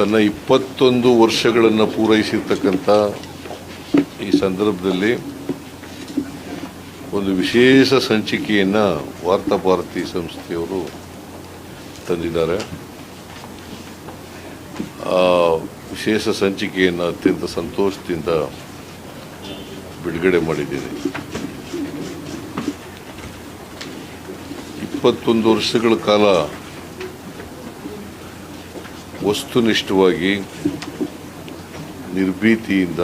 ತನ್ನ ಇಪ್ಪತ್ತೊಂದು ವರ್ಷಗಳನ್ನು ಪೂರೈಸಿರ್ತಕ್ಕಂಥ ಈ ಸಂದರ್ಭದಲ್ಲಿ ಒಂದು ವಿಶೇಷ ಸಂಚಿಕೆಯನ್ನು ವಾರ್ತಾಭಾರತಿ ಸಂಸ್ಥೆಯವರು ತಂದಿದ್ದಾರೆ. ಆ ವಿಶೇಷ ಸಂಚಿಕೆಯನ್ನು ಅತ್ಯಂತ ಸಂತೋಷದಿಂದ ಬಿಡುಗಡೆ ಮಾಡಿದ್ದೀನಿ. ಇಪ್ಪತ್ತೊಂದು ವರ್ಷಗಳ ಕಾಲ ವಸ್ತುನಿಷ್ಠವಾಗಿ ನಿರ್ಭೀತಿಯಿಂದ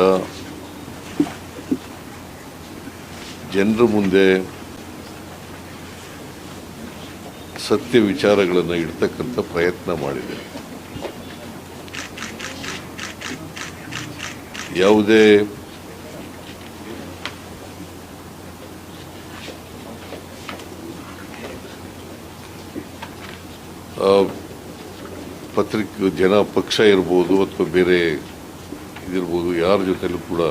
ಜನರ ಮುಂದೆ ಸತ್ಯ ವಿಚಾರಗಳನ್ನು ಇಡ್ತಕ್ಕಂಥ ಪ್ರಯತ್ನ ಮಾಡಿದೆ. ಯಾವುದೇ ಆ, ಪತ್ರಿಕೆ ಜನ ಪಕ್ಷ ಇರ್ಬೋದು ಅಥವಾ ಬೇರೆ ಇದಿರ್ಬೋದು, ಯಾರ ಜೊತೆಲೂ ಕೂಡ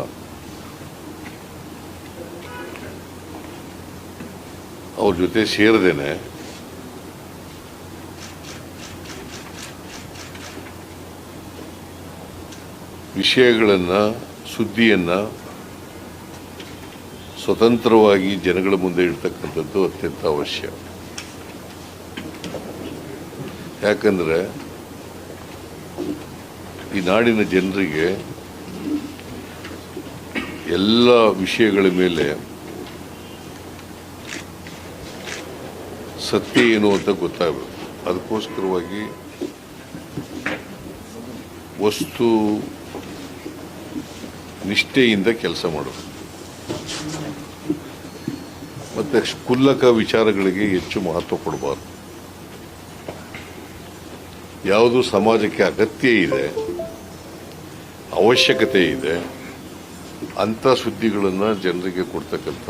ಅವ್ರ ಜೊತೆ ಸೇರದೇನೆ. ವಿಷಯಗಳನ್ನು, ಸುದ್ದಿಯನ್ನು ಸ್ವತಂತ್ರವಾಗಿ ಜನಗಳ ಮುಂದೆ ಇಡ್ತಕ್ಕಂಥದ್ದು ಅತ್ಯಂತ ಅವಶ್ಯ. ಯಾಕಂದರೆ ಈ ನಾಡಿನ ಜನರಿಗೆ ಎಲ್ಲ ವಿಷಯಗಳ ಮೇಲೆ ಸತ್ಯ ಏನು ಅಂತ ಗೊತ್ತಾಗಬೇಕು. ಅದಕ್ಕೋಸ್ಕರವಾಗಿ ವಸ್ತು ನಿಷ್ಠೆಯಿಂದ ಕೆಲಸ ಮಾಡಬೇಕು ಮತ್ತು ಕುಲ್ಲಕ ವಿಚಾರಗಳಿಗೆ ಹೆಚ್ಚು ಮಹತ್ವ ಕೊಡಬಾರ್ದು. ಯಾವುದು ಸಮಾಜಕ್ಕೆ ಅಗತ್ಯ ಇದೆ, ಅವಶ್ಯಕತೆ ಇದೆ, ಅಂಥ ಸುದ್ದಿಗಳನ್ನು ಜನರಿಗೆ ಕೊಡ್ತಕ್ಕಂಥ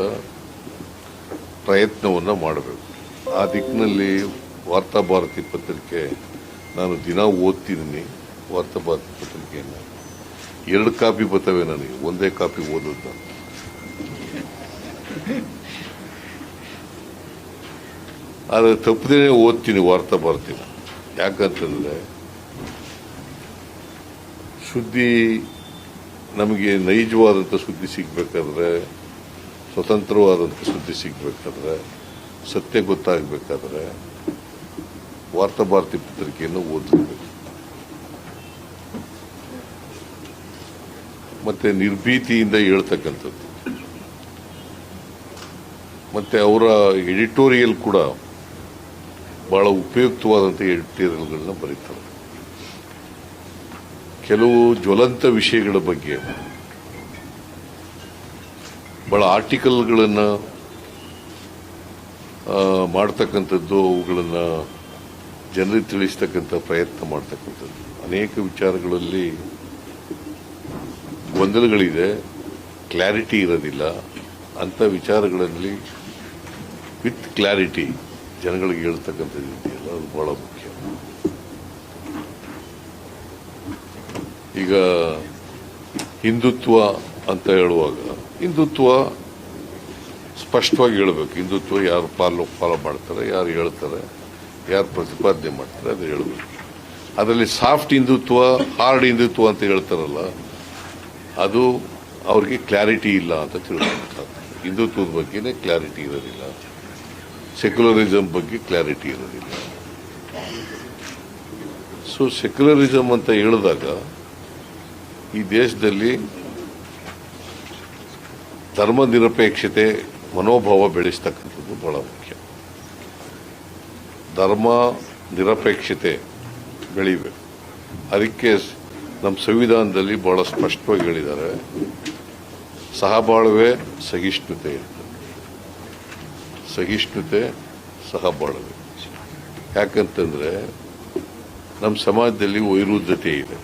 ಪ್ರಯತ್ನವನ್ನು ಮಾಡಬೇಕು. ಆ ದಿಕ್ಕಿನಲ್ಲಿ ವಾರ್ತಾಭಾರತಿ ಪತ್ರಿಕೆ ನಾನು ದಿನ ಓದ್ತಿದ್ದೀನಿ. ವಾರ್ತಾಭಾರತಿ ಪತ್ರಿಕೆಯನ್ನು. ಎರಡು ಕಾಪಿ ಬರ್ತವೆ ನನಗೆ, ಒಂದೇ ಕಾಪಿ ಓದೋದು. ಆದರೆ ತಪ್ಪದೇ ಓದ್ತೀನಿ ವಾರ್ತಾಭಾರತಿನ ಯಾಕಂತಂದರೆ ಸುದ್ದಿ ನಮಗೆ ನೈಜವಾದಂಥ ಸುದ್ದಿ ಸಿಗಬೇಕಾದ್ರೆ, ಸ್ವತಂತ್ರವಾದಂಥ ಸುದ್ದಿ ಸಿಗಬೇಕಾದ್ರೆ, ಸತ್ಯ ಗೊತ್ತಾಗಬೇಕಾದ್ರೆ ವಾರ್ತಾಭಾರತಿ ಪತ್ರಿಕೆಯನ್ನು ಓದಿಸ್ಬೇಕು ಮತ್ತೆ ನಿರ್ಭೀತಿಯಿಂದ ಹೇಳ್ತಕ್ಕಂಥದ್ದು. ಮತ್ತೆ ಅವರ ಎಡಿಟೋರಿಯಲ್ ಕೂಡ ಬಹಳ ಉಪಯುಕ್ತವಾದಂಥ ಎಡಿಟೋರಿಯಲ್ಗಳನ್ನ ಬರೀತಾರೆ ಕೆಲವು ಜ್ವಲಂತ ವಿಷಯಗಳ ಬಗ್ಗೆ. ಬಹಳ ಆರ್ಟಿಕಲ್ಗಳನ್ನು ಮಾಡ್ತಕ್ಕಂಥದ್ದು, ಅವುಗಳನ್ನು ಜನರಿಗೆ ತಿಳಿಸ್ತಕ್ಕಂಥ ಪ್ರಯತ್ನ ಮಾಡ್ತಕ್ಕಂಥದ್ದು. ಅನೇಕ ವಿಚಾರಗಳಲ್ಲಿ ಗೊಂದಲಗಳಿದೆ, ಕ್ಲಾರಿಟಿ ಇರೋದಿಲ್ಲ. ಅಂಥ ವಿಚಾರಗಳಲ್ಲಿ ವಿತ್ ಕ್ಲಾರಿಟಿ. ಜನಗಳಿಗೆ ಹೇಳ್ತಕ್ಕಂಥದ್ದು ಇದೆಯಲ್ಲ ಅದು ಬಹಳ ಮುಖ್ಯ. ಈಗ ಹಿಂದುತ್ವ ಅಂತ ಹೇಳುವಾಗ, ಹಿಂದುತ್ವ ಸ್ಪಷ್ಟವಾಗಿ ಹೇಳಬೇಕು. ಹಿಂದುತ್ವ ಯಾರು ಫಾಲೋ ಫಾಲೋ ಮಾಡ್ತಾರೆ, ಯಾರು ಹೇಳ್ತಾರೆ, ಯಾರು ಪ್ರತಿಪಾದನೆ ಮಾಡ್ತಾರೆ ಅದು ಹೇಳಬೇಕು. ಅದರಲ್ಲಿ ಸಾಫ್ಟ್ ಹಿಂದುತ್ವ, ಹಾರ್ಡ್ ಹಿಂದುತ್ವ ಅಂತ ಹೇಳ್ತಾರಲ್ಲ, ಅದು ಅವ್ರಿಗೆ ಕ್ಲಾರಿಟಿ ಇಲ್ಲ ಅಂತ ತಿಳ್ಕೊಳ್ತಾರೆ ಹಿಂದುತ್ವದ ಬಗ್ಗೆನೇ ಕ್ಲಾರಿಟಿ ಇರೋದಿಲ್ಲ ಸೆಕ್ಯುಲರಿಸಮ್ ಬಗ್ಗೆ ಕ್ಲಾರಿಟಿ ಇರೋದಿಲ್ಲ. ಸೊ ಸೆಕ್ಯುಲರಿಸಮ್ ಅಂತ ಹೇಳಿದಾಗ, ಈ ದೇಶದಲ್ಲಿ ಧರ್ಮ ನಿರಪೇಕ್ಷತೆ, ಮನೋಭಾವ ಬೆಳೆಸ್ತಕ್ಕಂಥದ್ದು ಬಹಳ ಮುಖ್ಯ. ಧರ್ಮ ನಿರಪೇಕ್ಷತೆ ಬೆಳಿಬೇಕು. ಅದಕ್ಕೆ ನಮ್ಮ ಸಂವಿಧಾನದಲ್ಲಿ ಬಹಳ ಸ್ಪಷ್ಟವಾಗಿ ಹೇಳಿದ್ದಾರೆ, ಸಹಬಾಳ್ವೆ ಸಹಿಷ್ಣುತೆ. ಇರ್ತದೆ ಸಹ ಮಾಡಬೇಕು ಯಾಕಂತಂದ್ರೆ ನಮ್ಮ ಸಮಾಜದಲ್ಲಿ ವೈರುದ್ಧತೆ ಇದೆ.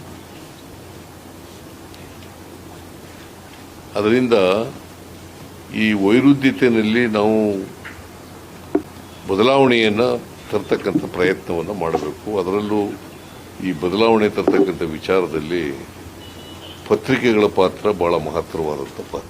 ಅದರಿಂದ ಈ ವೈರುಧ್ಯತೆಯಲ್ಲಿ ನಾವು ಬದಲಾವಣೆಯನ್ನು ತರ್ತಕ್ಕಂಥ ಪ್ರಯತ್ನವನ್ನು ಮಾಡಬೇಕು. ಅದರಲ್ಲೂ ಈ ಬದಲಾವಣೆ ತರ್ತಕ್ಕಂಥ ವಿಚಾರದಲ್ಲಿ ಪತ್ರಿಕೆಗಳ ಪಾತ್ರ ಬಹಳ ಮಹತ್ತರವಾದಂಥ ಪಾತ್ರ.